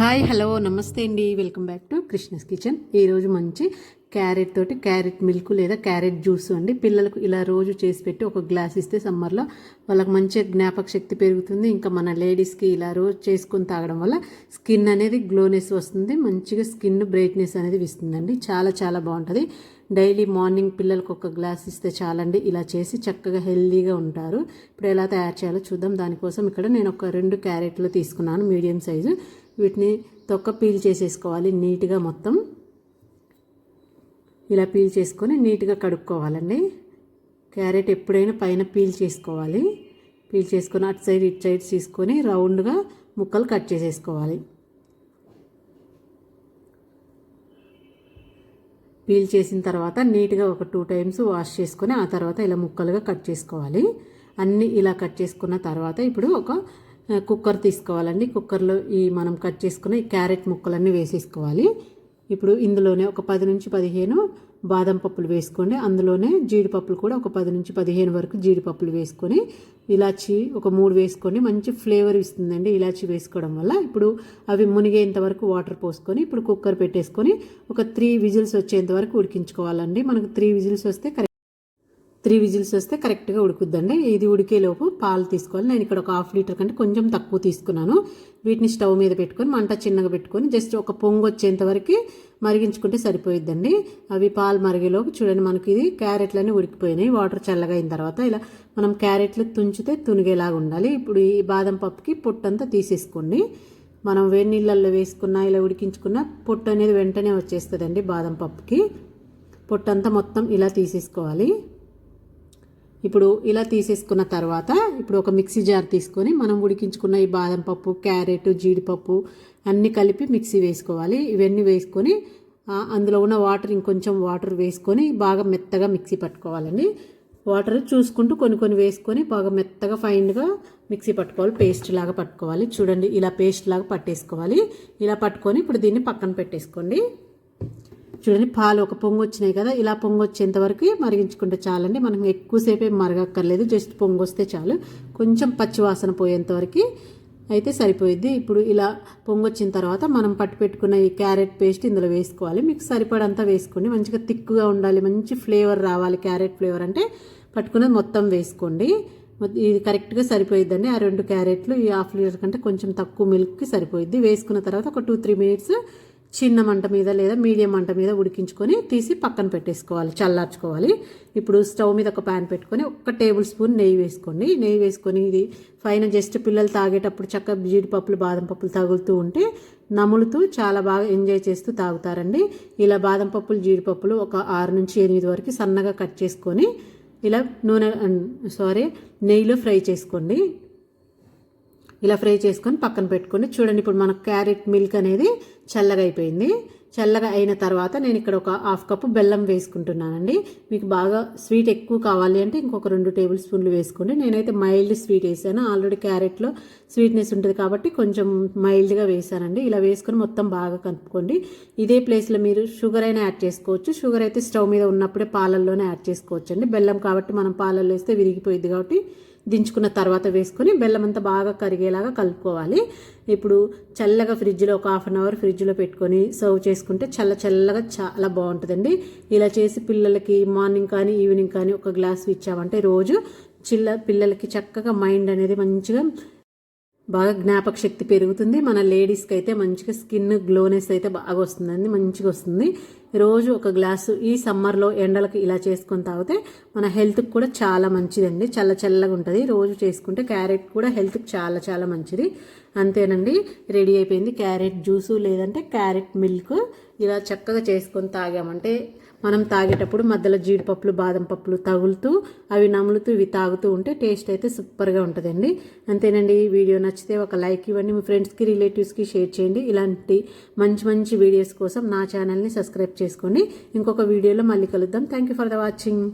Hi hello నమస్తే అండి. Welcome back to Krishna's kitchen ఈరోజు మంచి క్యారెట్ తోటి క్యారెట్ మిల్క్ లేదా క్యారెట్ జ్యూస్ అండి. పిల్లలకు ఇలా రోజు చేసి పెట్టి ఒక గ్లాస్ ఇస్తే సమ్మర్లో వాళ్ళకి మంచి జ్ఞాపక శక్తి పెరుగుతుంది. ఇంకా మన లేడీస్కి ఇలా రోజు చేసుకొని తాగడం వల్ల స్కిన్ అనేది గ్లోనెస్ వస్తుంది. మంచిగా స్కిన్ బ్రైట్నెస్ అనేది ఇస్తుందండి. చాలా చాలా బాగుంటుంది. డైలీ మార్నింగ్ పిల్లలకు ఒక గ్లాస్ ఇస్తే చాలండి. ఇలా చేసి చక్కగా హెల్దీగా ఉంటారు. ఇప్పుడు ఎలా తయారు చేయాలో చూద్దాం. దానికోసం ఇక్కడ నేను ఒక రెండు క్యారెట్లు తీసుకున్నాను. Medium size. వీటిని తొక్క పీల్ చేసేసుకోవాలి నీట్గా మొత్తం. ఇలా పీల్ చేసుకొని నీట్గా కడుక్కోవాలండి. క్యారెట్ ఎప్పుడైనా పైన పీల్ చేసుకోవాలి. పీల్ చేసుకొని అటు సైడ్ ఇటు సైడ్ తీసుకొని రౌండ్గా ముక్కలు కట్ చేసేసుకోవాలి. పీల్ చేసిన తర్వాత నీట్గా ఒక టూ టైమ్స్ వాష్ చేసుకొని ఆ తర్వాత ఇలా ముక్కలుగా కట్ చేసుకోవాలి. అన్నీ ఇలా కట్ చేసుకున్న తర్వాత ఇప్పుడు ఒక కుక్కర్ తీసుకోవాలండి. కుక్కర్లో ఈ మనం కట్ చేసుకున్న ఈ క్యారెట్ ముక్కలన్నీ వేసేసుకోవాలి. ఇప్పుడు ఇందులోనే ఒక పది నుంచి పదిహేను బాదం పప్పులు వేసుకోండి. అందులోనే జీడిపప్పులు కూడా ఒక పది నుంచి పదిహేను వరకు జీడిపప్పులు వేసుకొని ఇలాచి ఒక మూడు వేసుకొని మంచి ఫ్లేవర్ ఇస్తుందండి ఇలాచి వేసుకోవడం వల్ల. ఇప్పుడు అవి మునిగేంత వరకు వాటర్ పోసుకొని ఇప్పుడు కుక్కర్ పెట్టేసుకొని ఒక త్రీ విజిల్స్ వచ్చేంత వరకు ఉడికించుకోవాలండి. మనకు త్రీ విజిల్స్ వస్తే కరెక్ట్ త్రీ విజిల్స్ వస్తే కరెక్ట్గా ఉడుకుద్దండి. ఇది ఉడికేలోపు పాలు తీసుకోవాలి. నేను ఇక్కడ ఒక హాఫ్ లీటర్ కంటే కొంచెం తక్కువ తీసుకున్నాను. వీటిని స్టవ్ మీద పెట్టుకొని మంట చిన్నగా పెట్టుకొని జస్ట్ ఒక పొంగు వచ్చేంత వరకు మరిగించుకుంటే సరిపోయిద్దండి. అవి పాలు మరిగేలోపు చూడండి మనకి ఇది క్యారెట్లన్నీ ఉడికిపోయినాయి. వాటర్ చల్లగా అయిన తర్వాత ఇలా మనం క్యారెట్లు తుంచితే తునిగేలాగా ఉండాలి. ఇప్పుడు ఈ బాదం పప్పుకి పొట్టంతా తీసేసుకోండి. మనం వేడి నీళ్ళల్లో వేసుకున్న ఇలా ఉడికించుకున్న పొట్టు అనేది వెంటనే వచ్చేస్తుందండి బాదం పప్పుకి. పొట్టంతా మొత్తం ఇలా తీసేసుకోవాలి. ఇప్పుడు ఇలా తీసేసుకున్న తర్వాత ఇప్పుడు ఒక మిక్సీ జార్ తీసుకొని మనం ఉడికించుకున్న ఈ బాదం పప్పు క్యారెట్ జీడిపప్పు అన్నీ కలిపి మిక్సీ వేసుకోవాలి. ఇవన్నీ వేసుకొని అందులో ఉన్న వాటర్ ఇంకొంచెం వాటర్ వేసుకొని బాగా మెత్తగా మిక్సీ పట్టుకోవాలండి. వాటర్ చూసుకుంటూ కొన్ని కొన్ని వేసుకొని బాగా మెత్తగా ఫైన్గా మిక్సీ పట్టుకోవాలి. పేస్ట్ లాగా పట్టుకోవాలి. చూడండి ఇలా పేస్ట్ లాగా పట్టేసుకోవాలి. ఇలా పట్టుకొని ఇప్పుడు దీన్ని పక్కన పెట్టేసుకోండి. చూడండి పాలు ఒక పొంగు వచ్చినాయి కదా ఇలా పొంగు వచ్చేంత వరకు మరిగించుకుంటే చాలండి. మనం ఎక్కువసేపే మరగక్కర్లేదు జస్ట్ పొంగు వస్తే చాలు. కొంచెం పచ్చివాసన పోయేంత వరకు అయితే సరిపోయిద్ది. ఇప్పుడు ఇలా పొంగొచ్చిన తర్వాత మనం పట్టు పెట్టుకున్న ఈ క్యారెట్ పేస్ట్ ఇందులో వేసుకోవాలి. మీకు సరిపడంతా వేసుకోండి. మంచిగా థిక్గా ఉండాలి. మంచి ఫ్లేవర్ రావాలి. క్యారెట్ ఫ్లేవర్ అంటే పట్టుకున్నది మొత్తం వేసుకోండి. ఇది కరెక్ట్గా సరిపోయిద్దండి. ఆ రెండు క్యారెట్లు ఈ హాఫ్ లీటర్ కంటే కొంచెం తక్కువ మిల్క్కి సరిపోయిద్ది. వేసుకున్న తర్వాత ఒక టూ త్రీ మినిట్స్ చిన్న మంట మీద లేదా మీడియం మంట మీద ఉడికించుకొని తీసి పక్కన పెట్టేసుకోవాలి చల్లార్చుకోవాలి. ఇప్పుడు స్టవ్ మీద ఒక ప్యాన్ పెట్టుకొని ఒక టేబుల్ స్పూన్ నెయ్యి వేసుకోండి. నెయ్యి వేసుకొని ఇది పైన జస్ట్ పిల్లలు తాగేటప్పుడు చక్కగా జీడిపప్పులు బాదం పప్పులు తగులుతూ ఉంటే నములుతూ చాలా బాగా ఎంజాయ్ చేస్తూ తాగుతారండి. ఇలా బాదం పప్పులు జీడిపప్పులు ఒక ఆరు నుంచి ఎనిమిది వరకు సన్నగా కట్ చేసుకొని ఇలా నూనె సారీ నెయ్యిలో ఫ్రై చేసుకోండి. ఇలా ఫ్రై చేసుకొని పక్కన పెట్టుకొని చూడండి ఇప్పుడు మన క్యారెట్ మిల్క్ అనేది చల్లగా అయిపోయింది. చల్లగా అయిన తర్వాత నేను ఇక్కడ ఒక హాఫ్ కప్పు బెల్లం వేసుకుంటున్నానండి. మీకు బాగా స్వీట్ ఎక్కువ కావాలి అంటే ఇంకొక రెండు టేబుల్ స్పూన్లు వేసుకోండి. నేనైతే మైల్డ్ స్వీట్ వేసాను. ఆల్రెడీ క్యారెట్లో స్వీట్నెస్ ఉంటుంది కాబట్టి కొంచెం మైల్డ్గా వేసానండి. ఇలా వేసుకొని మొత్తం బాగా కలుపుకోండి. ఇదే ప్లేస్లో మీరు షుగర్ అయినా యాడ్ చేసుకోవచ్చు. షుగర్ అయితే స్టవ్ మీద ఉన్నప్పుడే పాలల్లోనే యాడ్ చేసుకోవచ్చండి. బెల్లం కాబట్టి మనం పాలల్లో వేస్తే విరిగిపోయింది కాబట్టి దించుకున్న తర్వాత వేసుకొని బెల్లం అంతా బాగా కరిగేలాగా కలుపుకోవాలి. ఇప్పుడు చల్లగా ఫ్రిడ్జ్లో ఒక హాఫ్ అన్ అవర్ ఫ్రిడ్జ్లో పెట్టుకొని సర్వ్ చేసుకుంటే చల్ల చల్లగా చాలా బాగుంటుందండి. ఇలా చేసి పిల్లలకి మార్నింగ్ కానీ ఈవినింగ్ కానీ ఒక గ్లాస్ ఇచ్చామంటే రోజు చిల్ల పిల్లలకి చక్కగా మైండ్ అనేది మంచిగా బాగా జ్ఞాపక శక్తి పెరుగుతుంది. మన లేడీస్కి అయితే మంచిగా స్కిన్ గ్లోనెస్ అయితే బాగా వస్తుందండి. మంచిగా వస్తుంది. రోజు ఒక గ్లాసు ఈ సమ్మర్లో ఎండలకు ఇలా చేసుకొని తాగితే మన హెల్త్కి కూడా చాలా మంచిదండి. చల్ల చల్లగా ఉంటుంది. రోజు చేసుకుంటే క్యారెట్ కూడా హెల్త్కి చాలా చాలా మంచిది. అంతేనండి. రెడీ అయిపోయింది క్యారెట్ జ్యూసు లేదంటే క్యారెట్ మిల్క్ ఇలా చక్కగా చేసుకొని తాగామంటే మనం తాగేటప్పుడు మధ్యలో జీడిపప్పులు బాదం పప్పులు తగులుతూ అవి నములుతూ ఇవి తాగుతూ ఉంటే టేస్ట్ అయితే సూపర్గా ఉంటుందండి. అంతేనండి ఈ వీడియో నచ్చితే ఒక లైక్ ఇవ్వండి మీ ఫ్రెండ్స్కి రిలేటివ్స్కి షేర్ చేయండి. ఇలాంటి మంచి మంచి వీడియోస్ కోసం నా ఛానల్ని సబ్స్క్రైబ్ చేసుకోండి. ఇంకొక వీడియోలో మళ్ళీ కలుద్దాం. Thank you for the watching.